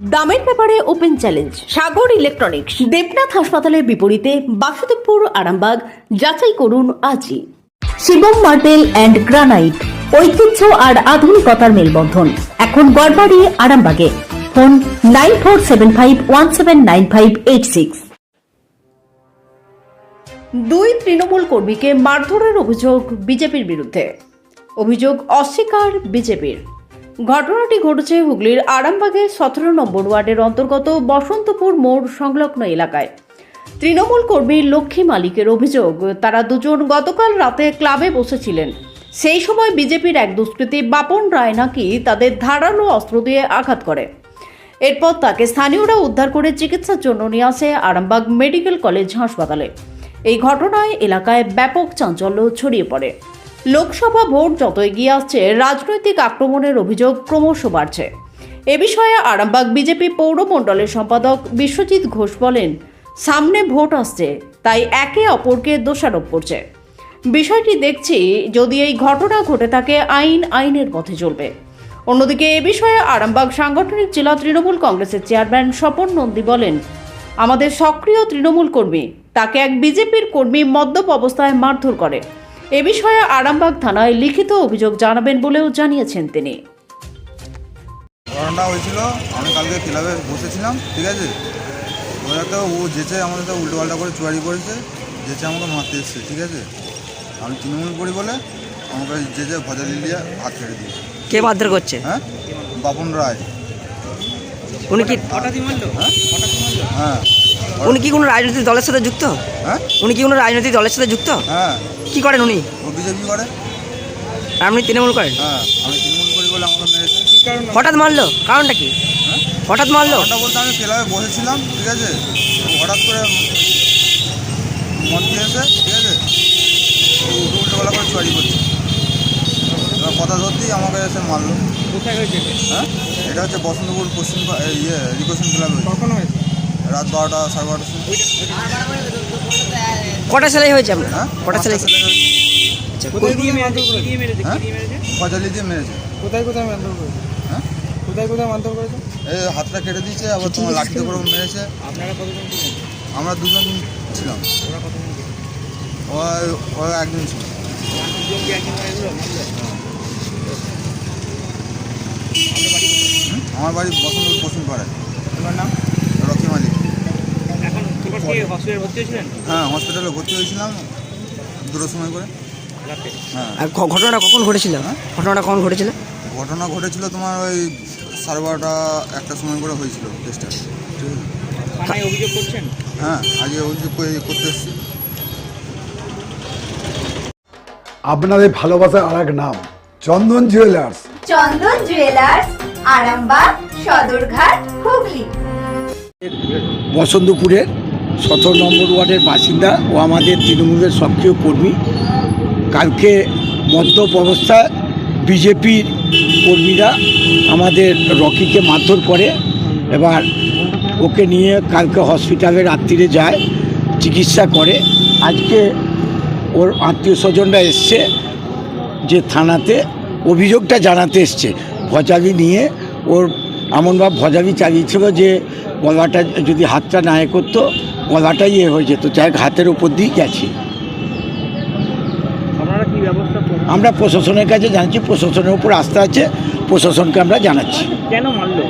দামের ব্যাপারে open challenge Sagar electronics Debnath হাসপাতালের বিপরীতে বাসুদেবপুর, আরামবাগ, যাচাই করুন আজই। শিবম মার্বেল অ্যান্ড গ্রানাইট ঐতিহ্য আর আধুনিকতার মেলবন্ধন। এখন গড়বাড়ি, আরামবাগে। Phone nine four seven five one seven nine five eight six দুই তৃণমূল কর্মীকে মারধরের অভিযোগ বিজেপির বিরুদ্ধে। অভিযোগ অস্বীকার বিজেপির। ঘটনাটি ঘটেছে হুগলির আরামবাগের সতেরো নম্বর ওয়ার্ডের অন্তর্গত বসন্তপুর মোড় সংলগ্ন এলাকায়। তৃণমূল কর্মী লক্ষ্মী মালিকের অভিযোগ, তারা দুজন গতকাল রাতে ক্লাবে বসেছিলেন। সেই সময় বিজেপির এক দুষ্কৃতী বাপন রায় নাকি তাদের ধারালো অস্ত্র দিয়ে আঘাত করে। এরপর তাকে স্থানীয়রা উদ্ধার করে চিকিৎসার জন্য নিয়ে আসে আরামবাগ মেডিকেল কলেজ হাসপাতালে। এই ঘটনায় এলাকায় ব্যাপক চাঞ্চল্য ছড়িয়ে পড়ে। লোকসভা ভোট যত এগিয়ে আসছে, রাজনৈতিক আক্রমণের অভিযোগ ক্রমশ বাড়ছে। এ বিষয়ে আরামবাগ বিজেপি পৌর মণ্ডলের সম্পাদক বিশ্বজিৎ ঘোষ বলেন, সামনে ভোট আসছে, তাই একে অপরকে দোষারোপ করছে। বিষয়টি দেখছি যদি এই ঘটনা ঘটে থাকে, আইন আইনের পথে চলবে। অন্যদিকে এ বিষয়ে আরামবাগ সাংগঠনিক জেলা তৃণমূল কংগ্রেসের চেয়ারম্যান স্বপন নন্দী বলেন, আমাদের সক্রিয় তৃণমূল কর্মী, তাকে এক বিজেপির কর্মী মদ্যপ অবস্থায় মারধর করে। এ বিষয়ে আরামবাগ থানায় লিখিত অভিযোগ জানাবেন বলেও জানিয়েছেন তিনি। ঘটনাটা হয়েছিল আমি কালকে ক্লাবে বসেছিলাম ঠিক আছে? ওটাতে ও যেচে আমাদের সাথে উল্টো পাল্টা করে চুয়ারি করেছে যেচে আমাকে মারতে এসছে ঠিক আছে? আমি তৃণমূল করি বলে আমাকে যেচে ভজা লিলিয়ে হাত ছেড়ে দিয়েছে কে মারধর করছে? হ্যাঁ? বাপন রায়। উনি কি হ্যাঁ? উনি কি কোনো রাজনৈতিক দলের সাথে যুক্ত? হ্যাঁ? উনি কি কোনো রাজনৈতিক দলের সাথে যুক্ত? হ্যাঁ। কি করেন উনি? বিজেপি করে। আর আপনি তৃণমূল করেন? হ্যাঁ আমি তৃণমূল করি বলে আমাকে মেরেছে। হঠাৎ মারলো? কারণটা কি? হ্যাঁ? হঠাৎ মারলো? ঘটনা বলতে আমি ক্লাবে বসেছিলাম ঠিক আছে? হঠাৎ করে মদ খেয়েছে ঠিক আছে? উল্টো উল্টো বেলা করে চুয়ারি করছে। এবার কথা ধরতেই আমাকে এসে মারলো। কোথায় হয়েছে হ্যাঁ? এটা হচ্ছে বসন্তপুর পশ্চিম ইয়ে রিকোশন ক্লাবে। কখন হয়েছে? রাত বারোটা সাড়ে বারোটার সময়। কটা সেলাই হয়েছে আপনার হ্যাঁ? কটা সেলাই ছেলে হয়েছে। আচ্ছা, কোথায় দিয়ে মেরেছে? কি দিয়ে মেরেছে? কি হ্যাঁ? দিয়ে মেরেছে? কজালি দিয়ে মেরেছে। কোথায় কোথায় মারধর করেছে? হ্যাঁ? কোথায় কোথায় মারধর করেছে? এই হাতটা কেটে দিয়েছে আবার তোমার লাঠিতে করে। মেরেছে। আপনারা কতজন ছিলেন? আমরা দুজন ছিলাম। ওরা কতজন ছিল? ও ও একজন ছিল। দুজনকে একজন মারলো? মারলো আমার বাড়ি বসন্তপুর পশ্চিম পাড়ায় তোমার নাম রকি মালিক এখন তোমার কি হসপিটালে ভর্তি হয়েছিলেন হ্যাঁ হসপিটালে ভর্তি হয়েছিলাম দুটো সময় করে। হ্যাঁ। আর ঘটনাটা কখন ঘটেছিল? হ্যাঁ? ঘটনাটা কখন ঘটেছিল? ঘটনা ঘটেছিল তোমার ওই সাড়ে বারোটা একটা সময় করে হয়েছিল কেসটা। ঠিক আছে? অভিযোগ করছেন? হ্যাঁ আজকে অভিযোগ করতে এসেছি। আপনাদের ভালোবাসার আর এক নাম চন্দন জুয়েলার্স চন্দন জুয়েলার্স আরামবাগ সদরঘাট হুগলি। বসন্তপুরের সতেরো নম্বর ওয়ার্ডের বাসিন্দা ও আমাদের তৃণমূলের সক্রিয় কর্মী। কালকে মদ্যপ অবস্থায় বিজেপির কর্মীরা আমাদের রকিকে মারধর করে, এবার ওকে নিয়ে কালকে হসপিটালে রাত্রিরে যায়, চিকিৎসা করে। আজকে ওর আত্মীয় স্বজনরা এসছে যে থানাতে, অভিযোগটা জানাতে এসছে। ভজালি নিয়ে ওর এমনভাবে ভজালি চালিয়েছিল যে গলাটা যদি হাতটা না এ করতো গলাটাই এ হয়ে যেত যাই হাতের উপর দিয়ে গেছে। আমরা প্রশাসনের কাছে জানাচ্ছি প্রশাসনের উপর আস্থা আছে প্রশাসনকে আমরা জানাচ্ছি। কেন মারলো?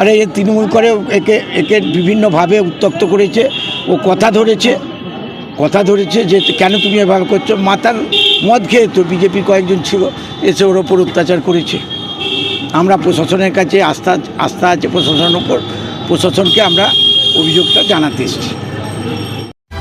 আরে এ তৃণমূল করে একে একে বিভিন্নভাবে উত্তক্ত করেছে ও কথা ধরেছে কথা ধরেছে যে কেন তুমি এভাবে করছ? মাতার মদ খেয়ে তো বিজেপি কয়েকজন ছিল এসে ওর ওপর অত্যাচার করেছে। আমরা প্রশাসনের কাছে আস্থা আস্থা আছে প্রশাসনের ওপর প্রশাসনকে আমরা অভিযোগটা জানাতে এসেছি।